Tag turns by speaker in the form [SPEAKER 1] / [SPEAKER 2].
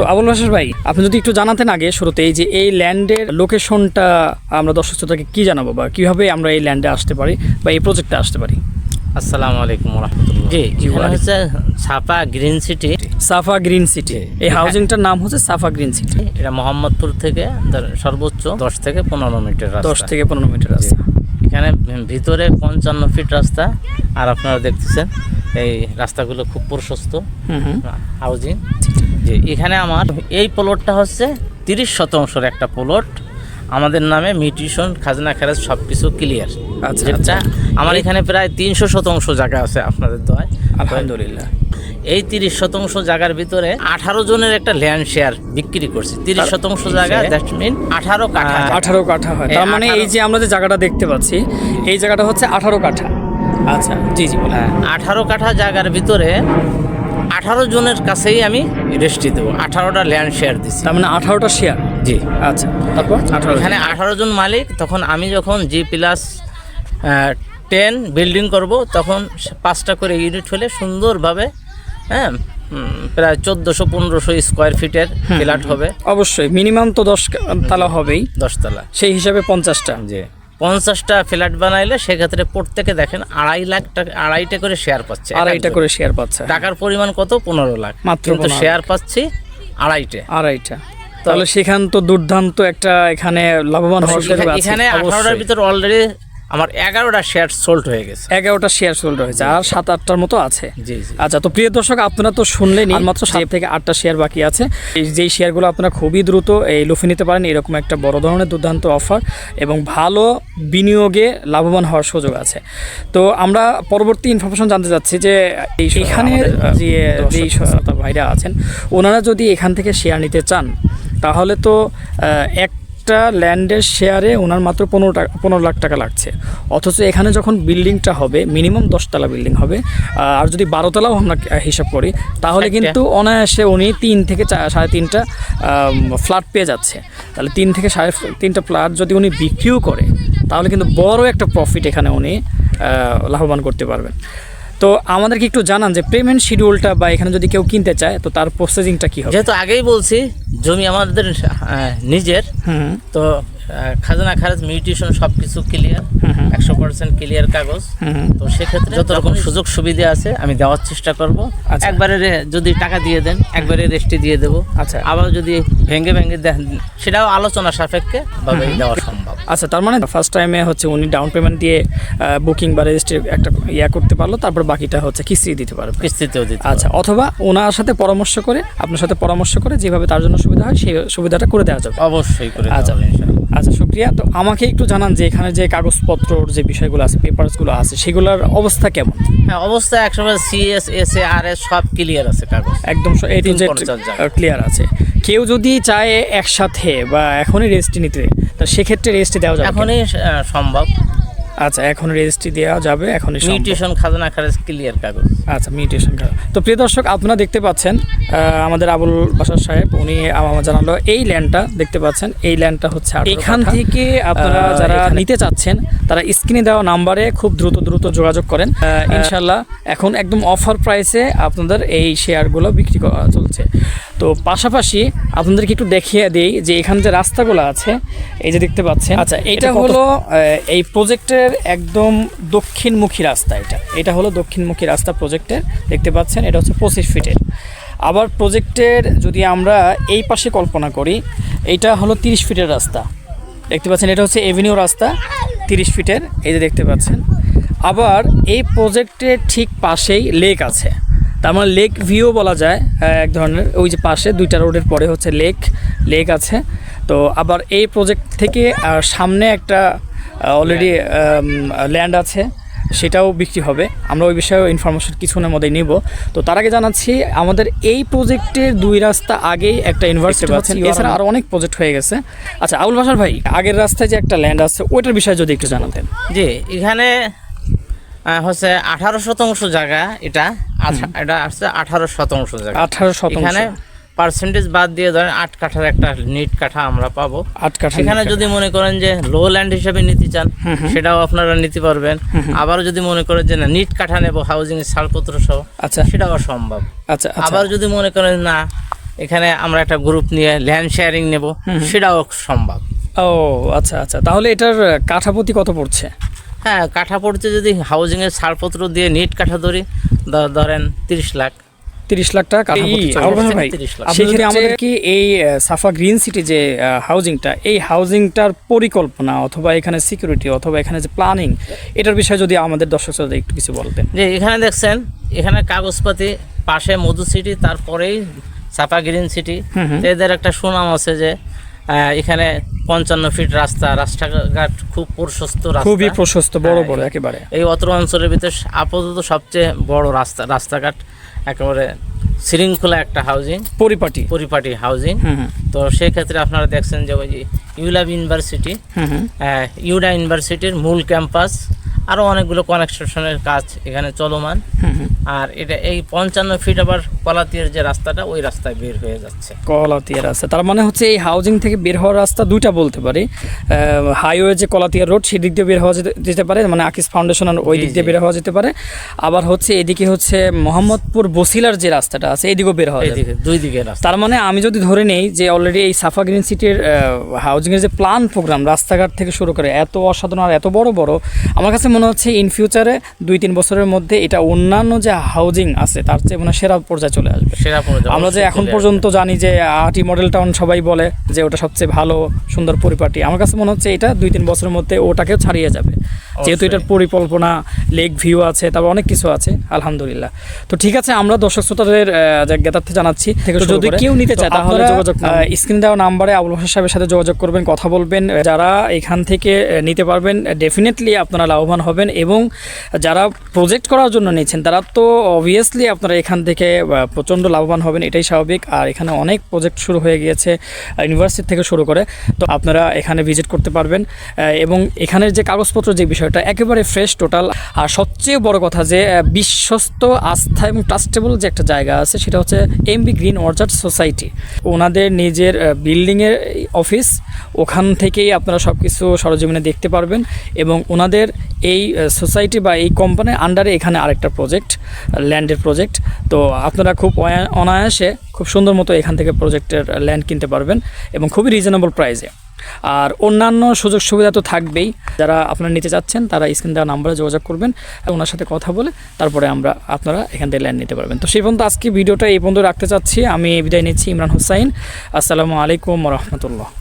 [SPEAKER 1] তো আবুল হাসান ভাই আপনি যদি একটু জানাতেন আগে শুরুতে এই যে এই ল্যান্ডের লোকেশনটা আমরা দর্শক শ্রোতাকে কি জানাব বা কীভাবে আমরা এই ল্যান্ডে আসতে পারি বা এই প্রজেক্টে আসতে পারি?
[SPEAKER 2] আসসালামু আলাইকুম রহমতুল্লাহ জি এখানে হচ্ছে ছাপা green city.
[SPEAKER 1] Safa green city. এই হাউজিংটার নাম হচ্ছে সাফা গ্রিন সিটি।
[SPEAKER 2] এটা মোহাম্মদপুর থেকে সর্বোচ্চ দশ থেকে পনেরো মিটার
[SPEAKER 1] দশ থেকে পনেরো মিটার রাস্তা।
[SPEAKER 2] এখানে ভিতরে পঞ্চান্ন ফিট রাস্তা। আর আপনারা দেখতেছেন এই রাস্তাগুলো খুব প্রশস্ত।
[SPEAKER 1] হুম হুম।
[SPEAKER 2] হাউজিং জি এখানে আমার এই প্লটটা হচ্ছে তিরিশ শতাংশের একটা প্লট আমাদের নামে মিউটিশন খাজনা খারাজ সব কিছু ক্লিয়ার
[SPEAKER 1] আচ্ছা, আচ্ছা।
[SPEAKER 2] আমার এখানে প্রায় তিনশো শতাংশ জায়গা আছে আপনাদের দয়
[SPEAKER 1] আলহামদুলিল্লাহ।
[SPEAKER 2] এই তিরিশ শতাংশ জায়গার ভিতরে আঠারো জনের একটা ল্যান্ড শেয়ার বিক্রি করছি। তিরিশ শতাংশ জায়গা দ্যাট মিন আঠারো কাঠা।
[SPEAKER 1] আঠারো কাঠা হয়। তার মানে এই যে আমরা যে জায়গাটা দেখতে পাচ্ছি এই জায়গাটা হচ্ছে আঠারো কাঠা। আচ্ছা জি জি
[SPEAKER 2] হ্যাঁ, আঠারো কাঠা জায়গার ভিতরে আঠারো জনের কাছেই আমি রেস্টি দেবো। আঠারোটা ল্যান্ড শেয়ার দিছি।
[SPEAKER 1] তার মানে আঠারোটা শেয়ার
[SPEAKER 2] জি।
[SPEAKER 1] আচ্ছা তারপর? আঠারো
[SPEAKER 2] এখানে আঠারো জন মালিক তখন আমি যখন জি প্লাস টেন বিল্ডিং করব তখন পাঁচটা করে ইউনিট হলে সুন্দরভাবে হ্যাঁ প্রায় চোদ্দোশো পনেরোশো স্কোয়ার ফিটের ফ্ল্যাট হবে।
[SPEAKER 1] অবশ্যই মিনিমাম তো দশ তালা হবেই।
[SPEAKER 2] দশতলা।
[SPEAKER 1] সেই হিসাবে পঞ্চাশটা।
[SPEAKER 2] জি। পঞ্চাশটা ফ্ল্যাট বানাইলে সেক্ষেত্রে প্রত্যেকে দেখেন আড়াই লাখ টাকা আড়াইটা করে শেয়ার পাচ্ছে
[SPEAKER 1] আড়াইটা করে শেয়ার পাচ্ছে।
[SPEAKER 2] টাকার পরিমাণ কত? পনেরো লাখ।
[SPEAKER 1] মাত্র
[SPEAKER 2] শেয়ার পাচ্ছি আড়াইটে।
[SPEAKER 1] আড়াইটা। তাহলে সেখান তো দুর্দান্ত একটা এখানে লাভবান হওয়ার
[SPEAKER 2] এখানে আঠারোটার ভিতরে অলরেডি আমার এগারোটা শেয়ার সোল্ড হয়ে গেছে।
[SPEAKER 1] এগারোটা শেয়ার সোল্ড হয়েছে আর সাত আটটার মতো আছে।
[SPEAKER 2] জি জি।
[SPEAKER 1] আচ্ছা তো প্রিয় দর্শক আপনারা তো শুনলেনই আর মাত্র সাত থেকে আটটা শেয়ার বাকি আছে। এই যেই শেয়ারগুলো আপনারা খুবই দ্রুত এই লুফে নিতে পারেন এরকম একটা বড় ধরনের দুর্দান্ত অফার এবং ভালো বিনিয়োগে লাভবান হওয়ার সুযোগ আছে। তো আমরা পরবর্তী ইনফরমেশন জানতে চাচ্ছি যে এই এখানে যে যেই ভাইরা আছেন ওনারা যদি এখান থেকে শেয়ার নিতে চান তাহলে তো আহ, একটা ল্যান্ডের শেয়ারে ওনার মাত্র পনেরো টাকা পনেরো লাখ টাকা লাগছে। অথচ এখানে যখন বিল্ডিংটা হবে মিনিমাম দশতলা বিল্ডিং হবে আর যদি বারোতলাও আমরা হিসাব করি তাহলে কিন্তু অনায়াসে উনি তিন থেকে সাড়ে তিনটা ফ্ল্যাট পেয়ে যাচ্ছে। তাহলে তিন থেকে সাড়ে তিনটা ফ্ল্যাট যদি উনি বিক্রিও করে তাহলে কিন্তু বড় একটা প্রফিট এখানে উনি লাভবান করতে পারবেন। তো আমাদেরকে একটু জানান যে পেমেন্ট শিডিউলটা বা এখানে যদি কেউ কিনতে চায় তো তার প্রসেসিংটা কী হবে?
[SPEAKER 2] যেহেতু আগেই বলছি জমি আমাদের নিজের তো খাজানা খারাজ মিউটেশন সব কিছু ক্লিয়ার। একশো পার্সেন্ট ক্লিয়ার কাগজ। তো সেক্ষেত্রে যত রকম সুযোগ সুবিধা আছে আমি দেওয়ার চেষ্টা করব।
[SPEAKER 1] আচ্ছা।
[SPEAKER 2] একবারে যদি টাকা দিয়ে দেন একবারে রেস্টে দিয়ে দেবো।
[SPEAKER 1] আচ্ছা।
[SPEAKER 2] আবার যদি ভেঙে ভেঙে দেন সেটাও আলোচনা সাপেক্ষে ভাবে দেওয়া সম্ভব।
[SPEAKER 1] আচ্ছা তার মানে ফার্স্ট টাইমে হচ্ছে উনি ডাউন পেমেন্ট দিয়ে বুকিং বা রেজিস্ট্রি একটা ইয়া করতে পারল তারপর বাকিটা হচ্ছে কিস্তি দিতে পারবে।
[SPEAKER 2] কিস্তিতেও দিতে
[SPEAKER 1] আচ্ছা অথবা ওনার সাথে পরামর্শ করে আপনার সাথে পরামর্শ করে যেভাবে তার জন্য সুবিধা হয় সেই সুবিধাটা করে দেওয়া যাবে।
[SPEAKER 2] অবশ্যই করে
[SPEAKER 1] আচ্ছা। আচ্ছা শুক্রিয়া তো আমাকে একটু জানান যে এখানে যে কাগজপত্রর যে বিষয়গুলো আছে পেপারসগুলো আছে সেগুলোর অবস্থা কেমন?
[SPEAKER 2] হ্যাঁ অবস্থা একসময় C S S A R S সব ক্লিয়ার আছে কাগজ।
[SPEAKER 1] একদম এ টু
[SPEAKER 2] তিন
[SPEAKER 1] জেড
[SPEAKER 2] পঞ্চাশ জায়গা।
[SPEAKER 1] ক্লিয়ার আছে। কেউ যদি চায় একসাথে বা এখনই রেজিস্ট্রি নিতে তা সেক্ষেত্রে রেজিস্ট্রি দেওয়া যাবে
[SPEAKER 2] এখনই সম্ভব।
[SPEAKER 1] আচ্ছা এখন রেজিস্ট্রি দেওয়া যাবে সম্ভব।
[SPEAKER 2] মিউটেশন খাজনা খারাজ ক্লিয়ার কাগজ।
[SPEAKER 1] আচ্ছা মিউটেশন তো প্রিয় দর্শক আপনারা দেখতে পাচ্ছেন আমাদের আবুল বাসার সাহেব উনি আমার জানালো এই ল্যান্ডটা দেখতে পাচ্ছেন এই ল্যান্ডটা হচ্ছে এখান থেকে আপনারা যারা নিতে চাচ্ছেন তারা স্ক্রিনে দেওয়া নাম্বারে খুব দ্রুত দ্রুত যোগাযোগ করেন। ইনশাল্লাহ এখন একদম অফার প্রাইসে আপনাদের এই শেয়ারগুলো বিক্রি করা চলছে। তো পাশাপাশি আপনাদেরকে একটু দেখিয়ে দিই যে এখানে যে রাস্তাগুলো আছে এই যে দেখতে পাচ্ছেন। আচ্ছা এটা হলো এই প্রজেক্টের একদম দক্ষিণমুখী রাস্তা এটা। এটা হলো দক্ষিণমুখী রাস্তা প্রজেক্টের দেখতে পাচ্ছেন এটা হচ্ছে পঁচিশ ফিটের। আবার প্রজেক্টের যদি আমরা এই পাশে কল্পনা করি এটা হলো তিরিশ ফিটের রাস্তা। দেখতে পাচ্ছেন এটা হচ্ছে এভিনিউ রাস্তা তিরিশ ফিটের এই যে দেখতে পাচ্ছেন। আবার এই প্রজেক্টের ঠিক পাশেই লেক আছে। তার মানে লেক ভিউ বলা যায় এক ধরনের। ওই যে পাশে দুইটা রোডের পরে হচ্ছে লেক লেক আছে। তো আবার এই প্রজেক্ট থেকে সামনে একটা অলরেডি ল্যান্ড আছে সেটাও বিক্রি হবে। আমরা ওই বিষয়ে ইনফরমেশন কিছুক্ষণের মধ্যে নিব। তো তার আগে জানাচ্ছি আমাদের এই প্রজেক্টের দুই রাস্তা আগেই একটা ইউনিভার্সিটি পাচ্ছেন। এছাড়া আরও অনেক প্রজেক্ট হয়ে গেছে। আচ্ছা আবুল বাসার ভাই আগের রাস্তায় যে একটা ল্যান্ড আছে ওইটার বিষয়ে যদি একটু জানাতেন।
[SPEAKER 2] জি এখানে হচ্ছে আঠারো শতাংশ জায়গা এটা। এটা আসছে আঠারো শতাংশ জায়গা।
[SPEAKER 1] আঠারো শতাংশ।
[SPEAKER 2] এখানে পার্সেন্টেজ বাদ দিয়ে ধরেন আট কাঠার একটা নিট কাঠা আমরা পাবো।
[SPEAKER 1] আট কাঠা
[SPEAKER 2] সেখানে যদি মনে করেন যে লো ল্যান্ড হিসেবে নিতে চান সেটাও আপনারা নিতে পারবেন। আবারও যদি মনে করেন যে না নিট কাঠা নেব হাউজিং এর ছাড়পত্র সহ
[SPEAKER 1] আচ্ছা।
[SPEAKER 2] সেটাও সম্ভব
[SPEAKER 1] আচ্ছা আচ্ছা।
[SPEAKER 2] আবার যদি মনে করেন না এখানে আমরা একটা গ্রুপ নিয়ে ল্যান্ড শেয়ারিং নেব সেটাও সম্ভব
[SPEAKER 1] ও আচ্ছা আচ্ছা। তাহলে এটার কাঠাপতি কত পড়ছে?
[SPEAKER 2] হ্যাঁ কাঠা পড়ছে যদি হাউজিংয়ের ছাড়পত্র দিয়ে নিট কাঠা ধরি ধরেন তিরিশ লাখ
[SPEAKER 1] তিরিশ লাখ টাকা।
[SPEAKER 2] ভাই,
[SPEAKER 1] সেক্ষেত্রে আমাদের কি এই সাফা গ্রিন সিটি যে হাউজিংটা এই হাউজিংটার পরিকল্পনা অথবা এখানে সিকিউরিটি অথবা এখানে যে প্ল্যানিং এটার বিষয়ে যদি আমাদের দর্শক শ্রোতা একটু কিছু বলতেন
[SPEAKER 2] যে এখানে দেখছেন এখানে কাগজপাতি পাশে মধু সিটি তারপরেই চাপা গ্রিন সিটি। এদের একটা সুনাম আছে যে আহ, এখানে পঞ্চান্ন ফিট রাস্তা রাস্তাঘাট খুব প্রশস্ত
[SPEAKER 1] খুবই প্রশস্ত বড়
[SPEAKER 2] হ্যাঁ,
[SPEAKER 1] বড় একেবারে।
[SPEAKER 2] এই অত্র অঞ্চলের ভিতরে আপাতত সবচেয়ে বড় রাস্তা রাস্তাঘাট একেবারে শৃঙ্খলা একটা হাউজিং
[SPEAKER 1] পরিপাটি।
[SPEAKER 2] পরিপাটি হাউজিং তো সেক্ষেত্রে আপনারা দেখছেন যে ওই যে ইউলাভ ইউনিভার্সিটি
[SPEAKER 1] হুম
[SPEAKER 2] ইউডা ইউনিভার্সিটির মূল ক্যাম্পাস আরও অনেকগুলো কনেকশনের কাজ এখানে চলমান। আর এটা এই পঞ্চান্ন ফিট আবার কলাতিয়ার যে রাস্তাটা ওই রাস্তায় বের হয়ে যাচ্ছে।
[SPEAKER 1] কলাতিয়ার রাস্তা। তার মানে হচ্ছে এই হাউজিং থেকে বের হওয়ার রাস্তা দুইটা বলতে পারি। হাইওয়ে যে কলাতিয়ার রোড সেদিক দিয়ে বের হওয়া যেতে- পারে মানে আকিস ফাউন্ডেশন ওই দিক দিয়ে বের হওয়া যেতে পারে। আবার হচ্ছে এদিকে হচ্ছে মোহাম্মদপুর বসিলার যে রাস্তাটা আছে এদিকেও বের হওয়া যাবে।
[SPEAKER 2] দুই দিকে রাস্তা।
[SPEAKER 1] তার মানে আমি যদি ধরে নেই যে অলরেডি এই সাফা গ্রিন সিটির হাউজিংয়ের যে প্ল্যান প্রোগ্রাম রাস্তাঘাট থেকে শুরু করে এত অসাধারণ আর এত বড় বড় আমার কাছে মনে হচ্ছে ইন ফিউচারে দুই তিন বছরের মধ্যে এটা অন্যান্য যে হাউজিং আছে তার চেয়ে মানে সেরা পর্যায়ে চলে আসবে।
[SPEAKER 2] সেরা পড়ে যাবে,
[SPEAKER 1] আমরা যে এখন পর্যন্ত জানি যে আটি মডেল টাউন সবাই বলে যে ওটা সবচেয়ে ভালো সুন্দর পরিপাটি। আমার কাছে মনে হচ্ছে এটা দুই তিন বছরের মধ্যে ওটাকেও ছাড়িয়ে যাবে। যেহেতু এটার পরিকল্পনা লেক ভিউ আছে তারপর অনেক কিছু আছে আলহামদুলিল্লাহ। তো ঠিক আছে আমরা দর্শক শ্রোতাদের জ্ঞাতার্থে জানাচ্ছি
[SPEAKER 3] যদি কেউ নিতে চায় তাহলে যোগাযোগ
[SPEAKER 1] স্ক্রিনে দেওয়া নাম্বারে আবুল হোসেন সাহেবের সাথে যোগাযোগ করবেন কথা বলবেন। যারা এখান থেকে নিতে পারবেন ডেফিনেটলি আপনারা লাভবান হবেন এবং যারা প্রজেক্ট করার জন্য নিচ্ছেন তারা তো অবভিয়াসলি আপনারা এখান থেকে প্রচণ্ড লাভবান হবেন, এটাই স্বাভাবিক। আর এখানে অনেক প্রজেক্ট শুরু হয়ে গিয়েছে ইউনিভার্সিটি থেকে শুরু করে। তো আপনারা এখানে ভিজিট করতে পারবেন। এবং এখানের যে কাগজপত্র যে বিষয়টা, একেবারে ফ্রেশ টোটাল আর সবচেয়ে বড় কথা যে বিশ্বস্ত, আস্থা এবং ট্রাস্টেবল যে একটা জায়গা আছে, সেটা হচ্ছে এমবি গ্রিন অর্চার্ড সোসাইটি ওনাদের নিজের বিল্ডিংয়ের অফিস ওখান থেকেই আপনারা সব কিছু সরজমিনে দেখতে পারবেন এবং ওনাদের এই সোসাইটি বা এই কোম্পানির আন্ডারে এখানে আরেকটা প্রজেক্ট ল্যান্ডের প্রজেক্ট তো আপনারা খুব অনায়াসে খুব সুন্দর মতো এখান থেকে প্রজেক্টের ল্যান্ড কিনতে পারবেন এবং খুবই রিজনেবল প্রাইসে আর অন্যান্য সুযোগ সুবিধা তো থাকবেই। যারা আপনারা নিতে চাচ্ছেন, তারা স্ক্রিন দেওয়া নাম্বারে যোগাযোগ করবেন ওনার সাথে কথা বলে তারপরে আমরা আপনারা এখান থেকে ল্যান্ড নিতে পারবেন। তো সেই পর্যন্ত আজকে ভিডিওটা এই পর্যন্ত রাখতে চাচ্ছি। আমি বিদায় নিচ্ছি ইমরান হুসাইন। আসসালামু আলাইকুম রহমতুল্লাহ।